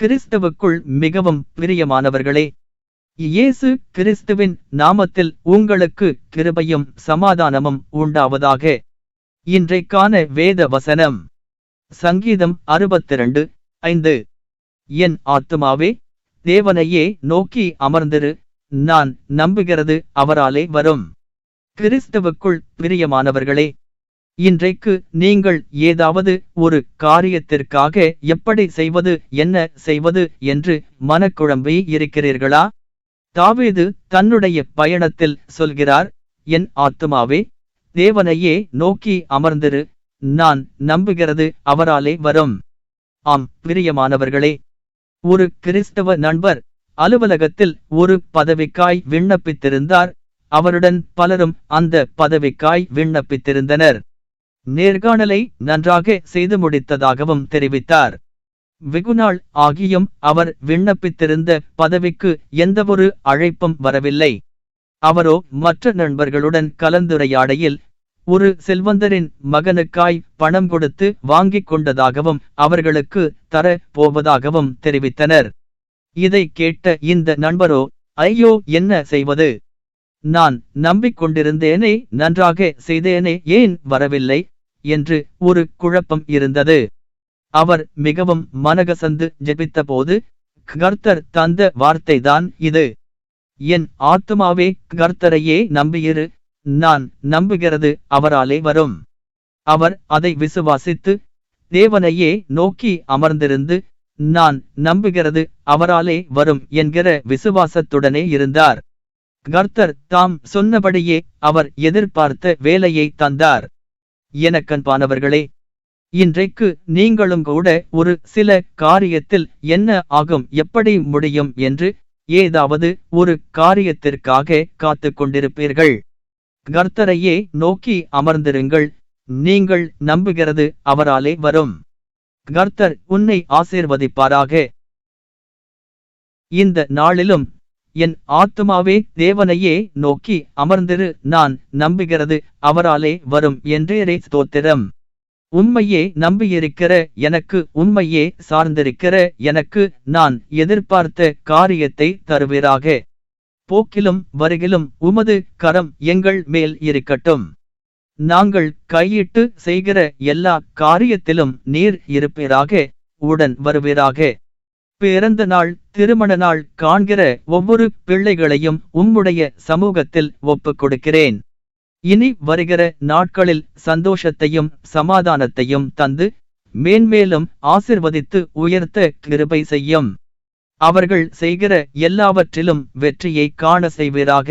கிறிஸ்தவுக்குள் மிகவும் பிரியமானவர்களே இயேசு கிறிஸ்துவின் நாமத்தில் உங்களுக்கு கிருபையும் சமாதானமும் உண்டாவதாக. இன்றைக்கான வேத வசனம் சங்கீதம் அறுபத்திரண்டு ஐந்து. என் ஆத்துமாவே தேவனையே நோக்கி அமர்ந்திரு நான் நம்புகிறது அவராலே வரும். கிறிஸ்தவுக்குள் பிரியமானவர்களே இன்றைக்கு நீங்கள் ஏதாவது ஒரு காரியத்திற்காக எப்படி செய்வது என்ன செய்வது என்று மனக்குழம்பி இருக்கிறீர்களா? தாவீது தன்னுடைய பயணத்தில் சொல்கிறார் என் ஆத்துமாவே தேவனையே நோக்கி அமர்ந்திரு. நான் நம்புகிறது அவராலே வரும். ஆம் பிரியமானவர்களே ஒரு கிறிஸ்தவ நண்பர் அலுவலகத்தில் ஒரு பதவிக்காய் விண்ணப்பித்திருந்தார். அவருடன் பலரும் அந்த பதவிக்காய் விண்ணப்பித்திருந்தனர். நேர்காணலை நன்றாக செய்து முடித்ததாகவும் தெரிவித்தார். வெகுநாள் ஆகியும் அவர் விண்ணப்பித்திருந்த பதவிக்கு எந்தவொரு அழைப்பும் வரவில்லை. அவரோ மற்ற நண்பர்களுடன் கலந்துரையாடையில் ஒரு செல்வந்தரின் மகனுக்காய் பணம் கொடுத்து வாங்கிக் கொண்டதாகவும் அவர்களுக்கு தர போவதாகவும் தெரிவித்தனர். இதை கேட்ட இந்த நண்பரோ ஐயோ என்ன செய்வது? நான் நம்பிக்கொண்டிருந்தேனே நன்றாக செய்தேனே ஏன் வரவில்லை? என்று ஒரு குழப்பம் இருந்தது. அவர் மிகவும் மனகசந்து ஜெபித்தபோது கர்த்தர் தந்த வார்த்தைதான் இது. என் ஆத்துமாவே கர்த்தரையே நம்பியிரு. நான் நம்புகிறது அவராலே வரும். அவர் அதை விசுவாசித்து தேவனையே நோக்கி அமர்ந்திருந்து நான் நம்புகிறது அவராலே வரும் என்கிற விசுவாசத்துடனே இருந்தார். கர்த்தர் தாம் சொன்னபடியே அவர் எதிர்பார்த்த வேலையை தந்தார். எனக்கன்பானவர்களே இன்றைக்கு நீங்களும் கூட ஒரு சில காரியத்தில் என்ன ஆகும் எப்படி முடியும் என்று ஏதாவது ஒரு காரியத்திற்காக காத்து கொண்டிருப்பீர்கள். கர்த்தரையே நோக்கி அமர்ந்திருங்கள் நீங்கள் நம்புகிறது அவராலே வரும். கர்த்தர் உன்னை ஆசீர்வதிப்பாராக. இந்த நாளிலும் என் ஆத்துமாவே தேவனையே நோக்கி அமர்ந்திரு நான் நம்புகிறது அவராலே வரும் என்றேரே ஸ்தோத்திரம். உண்மையே நம்பியிருக்கிற எனக்கு உண்மையே சார்ந்திருக்கிற எனக்கு நான் எதிர்பார்த்த காரியத்தை தருவீராக. போக்கிலும் வருகிலும் உமது கரம் எங்கள் மேல் இருக்கட்டும். நாங்கள் கையிட்டு செய்கிற எல்லா காரியத்திலும் நீர் இருப்பீராக உடன் வருவீராக. பிறந்த நாள் திருமண நாள் காண்கிற ஒவ்வொரு பிள்ளைகளையும் உம்முடைய சமூகத்தில் ஒப்புக் கொடுக்கிறேன். இனி வருகிற நாட்களில் சந்தோஷத்தையும் சமாதானத்தையும் தந்து மேன்மேலும் ஆசிர்வதித்து உயர்த்த கிருபை செய்யும். அவர்கள் செய்கிற எல்லாவற்றிலும் வெற்றியை காண செய்வீராக.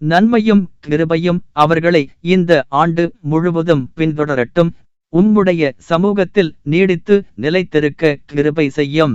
நன்மையும் கிருபையும் அவர்களை இந்த ஆண்டு முழுவதும் பின்தொடரட்டும். உம்முடைய சமூகத்தில் நீடித்து நிலைத்திருக்க கிருபை செய்யும்.